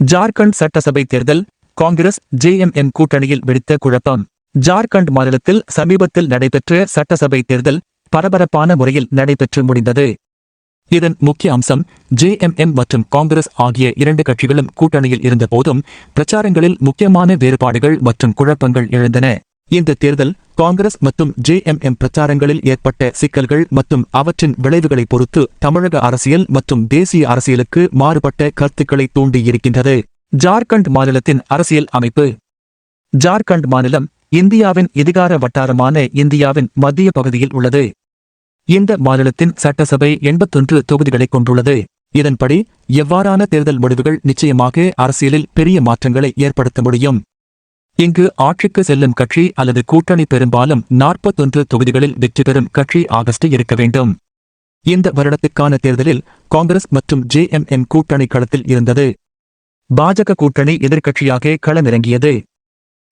ஜார்க்கண்ட் சட்டசபை தேர்தல் காங்கிரஸ் ஜேஎம்எம் கூட்டணியில் வெடித்த குழப்பம். ஜார்க்கண்ட் மாநிலத்தில் சமீபத்தில் நடைபெற்ற சட்டசபை தேர்தல் பரபரப்பான முறையில் நடைபெற்று முடிந்தது. இதன் முக்கிய அம்சம் ஜேஎம்எம் மற்றும் காங்கிரஸ் ஆகிய இரண்டு கட்சிகளும் கூட்டணியில் இருந்தபோதும் பிரச்சாரங்களில் முக்கியமான வேறுபாடுகள் மற்றும் குழப்பங்கள் எழுந்தன. இந்த தேர்தல் காங்கிரஸ் மற்றும் ஜேஎம்எம் பிரச்சாரங்களில் ஏற்பட்ட சிக்கல்கள் மற்றும் அவற்றின் விளைவுகளை பொறுத்து தமிழக அரசியல் மற்றும் தேசிய அரசியலுக்கு மாறுபட்ட கருத்துக்களை தூண்டியிருக்கின்றது. ஜார்க்கண்ட் மாநிலத்தின் அரசியல் அமைப்பு. ஜார்க்கண்ட் மாநிலம் இந்தியாவின் எதிகார வட்டாரமான இந்தியாவின் மத்திய பகுதியில் உள்ளது. இந்த மாநிலத்தின் சட்டசபை எண்பத்தொன்று தொகுதிகளை கொண்டுள்ளது. இதன்படி எவ்வாறான தேர்தல் முடிவுகள் நிச்சயமாக அரசியலில் பெரிய மாற்றங்களை ஏற்படுத்த முடியும். இங்கு ஆட்சிக்கு செல்லும் கட்சி அல்லது கூட்டணி பெரும்பாலும் நாற்பத்தொன்று தொகுதிகளில் வெற்றி பெறும் கட்சி ஆகஸ்ட் இருக்க வேண்டும். இந்த வருடத்துக்கான தேர்தலில் காங்கிரஸ் மற்றும் ஜேஎம்எம் கூட்டணி களத்தில் இருந்தது. பாஜக கூட்டணி எதிர்க்கட்சியாக களமிறங்கியது.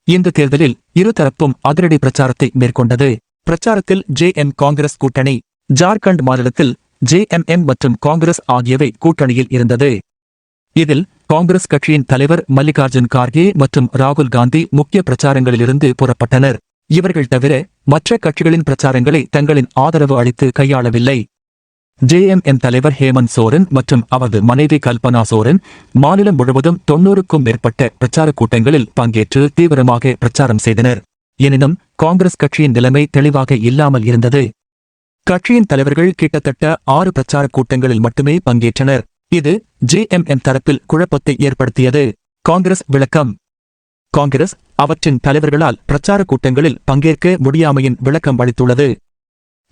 இந்த தேர்தலில் இருதரப்பும் அதிரடி பிரச்சாரத்தை மேற்கொண்டது. பிரச்சாரத்தில் ஜேஎம் காங்கிரஸ் கூட்டணி ஜார்க்கண்ட் மாநிலத்தில் ஜேஎம்எம் மற்றும் காங்கிரஸ் ஆகியவை கூட்டணியில் இருந்தது. இதில் காங்கிரஸ் கட்சியின் தலைவர் மல்லிகார்ஜுன் கார்கே மற்றும் ராகுல் காந்தி முக்கிய பிரச்சாரங்களிலிருந்து புறப்பட்டனர். இவர்கள் தவிர மற்ற கட்சிகளின் பிரச்சாரங்களை தங்களின் ஆதரவு அளித்து கையாளவில்லை. ஜேஎம்எம் தலைவர் ஹேமந்த் சோரன் மற்றும் அவரது மனைவி கல்பனா சோரன் மாநிலம் முழுவதும் தொன்னூறுக்கும் மேற்பட்ட பிரச்சார கூட்டங்களில் பங்கேற்று தீவிரமாக பிரச்சாரம் செய்தனர். எனினும் காங்கிரஸ் கட்சியின் நிலைமை தெளிவாக இல்லாமல் இருந்தது. கட்சியின் தலைவர்கள் கிட்டத்தட்ட ஆறு பிரச்சார கூட்டங்களில் மட்டுமே பங்கேற்றனர். இது ஜேஎம்எம் தரப்பில் குழப்பத்தை ஏற்படுத்தியது. காங்கிரஸ் விளக்கம். காங்கிரஸ் அவற்றின் தலைவர்களால் பிரச்சார கூட்டங்களில் பங்கேற்க முடியாமையின் விளக்கம் அளித்துள்ளது.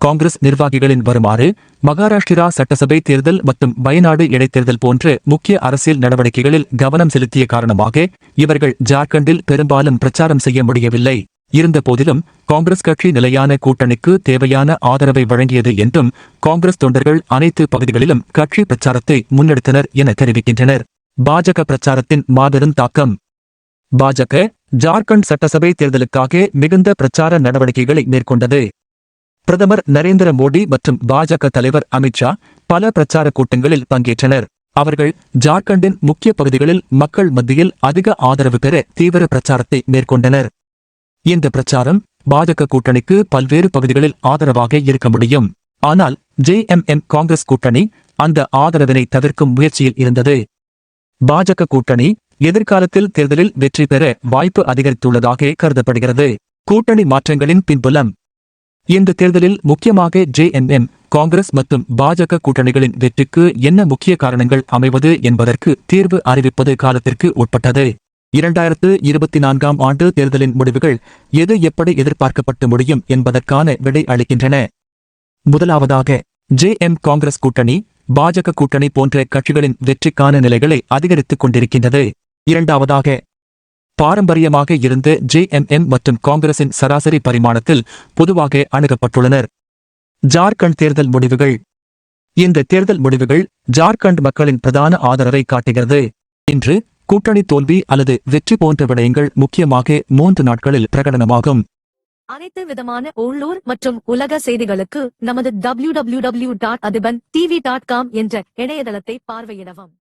காங்கிரஸ் நிர்வாகிகளின் வருமாறு மகாராஷ்டிரா சட்டசபை தேர்தல் மற்றும் வயநாடு இடைத்தேர்தல் போன்ற முக்கிய அரசியல் நடவடிக்கைகளில் கவனம் செலுத்திய காரணமாக இவர்கள் ஜார்க்கண்டில் பெரும்பாலும் பிரச்சாரம் செய்ய முடியவில்லை. இருந்தபோதிலும் காங்கிரஸ் கட்சி நிலையான கூட்டணிக்கு தேவையான ஆதரவை வழங்கியது என்றும் காங்கிரஸ் தொண்டர்கள் அனைத்து பகுதிகளிலும் கட்சி பிரச்சாரத்தை முன்னெடுத்தனர் என தெரிவிக்கின்றனர். பாஜக பிரச்சாரத்தின் மாபெரும் தாக்கம். பாஜக ஜார்க்கண்ட் சட்டசபை தேர்தலுக்காக மிகுந்த பிரச்சார நடவடிக்கைகளை மேற்கொண்டது. பிரதமர் நரேந்திர மோடி மற்றும் பாஜக தலைவர் அமித்ஷா பல பிரச்சார கூட்டங்களில் பங்கேற்றனர். அவர்கள் ஜார்க்கண்டின் முக்கிய பகுதிகளில் மக்கள் மத்தியில் அதிக ஆதரவு பெற தீவிர பிரச்சாரத்தை மேற்கொண்டனர். இந்த பிரச்சாரம் பாஜக கூட்டணிக்கு பல்வேறு பகுதிகளில் ஆதரவாக இருக்க முடியும். ஆனால் ஜேஎம்எம் காங்கிரஸ் கூட்டணி அந்த ஆதரவினை தவிர்க்கும் முயற்சியில் இருந்தது. பாஜக கூட்டணி எதிர்காலத்தில் தேர்தலில் வெற்றி பெற வாய்ப்பு அதிகரித்துள்ளதாக கருதப்படுகிறது. கூட்டணி மாற்றங்களின் பின்புலம். இந்த தேர்தலில் முக்கியமாக ஜேஎம்எம் காங்கிரஸ் மற்றும் பாஜக கூட்டணிகளின் வெற்றிக்கு என்ன முக்கிய காரணங்கள் அமைவது என்பதற்கு தீர்வு அறிவிப்பது காலத்திற்கு உட்பட்டது. இரண்டாயிரத்து இருபத்தி நான்காம் ஆண்டு தேர்தலின் முடிவுகள் எது எப்படி எதிர்பார்க்கப்பட்டு முடியும் என்பதற்கான விடை அளிக்கின்றன. முதலாவதாக ஜே எம் காங்கிரஸ் கூட்டணி பாஜக கூட்டணி போன்ற கட்சிகளின் வெற்றிக்கான நிலைகளை அதிகரித்துக் கொண்டிருக்கின்றது. இரண்டாவதாக பாரம்பரியமாக இருந்த எம் மற்றும் காங்கிரசின் சராசரி பரிமாணத்தில் பொதுவாக அணுகப்பட்டுள்ளனர். ஜார்க்கண்ட் தேர்தல் முடிவுகள். இந்த தேர்தல் முடிவுகள் ஜார்க்கண்ட் மக்களின் பிரதான ஆதரவை காட்டுகிறது. இன்று கூட்டணி தோல்வி அல்லது வெற்றி போன்ற விடயங்கள் முக்கியமாக மூன்று நாட்களில் பிரகடனமாகும். அனைத்து விதமான உள்ளூர் மற்றும் உலக செய்திகளுக்கு நமது W W W dot Athiban TV dot com என்ற இணையதளத்தை பார்வையிடவும்.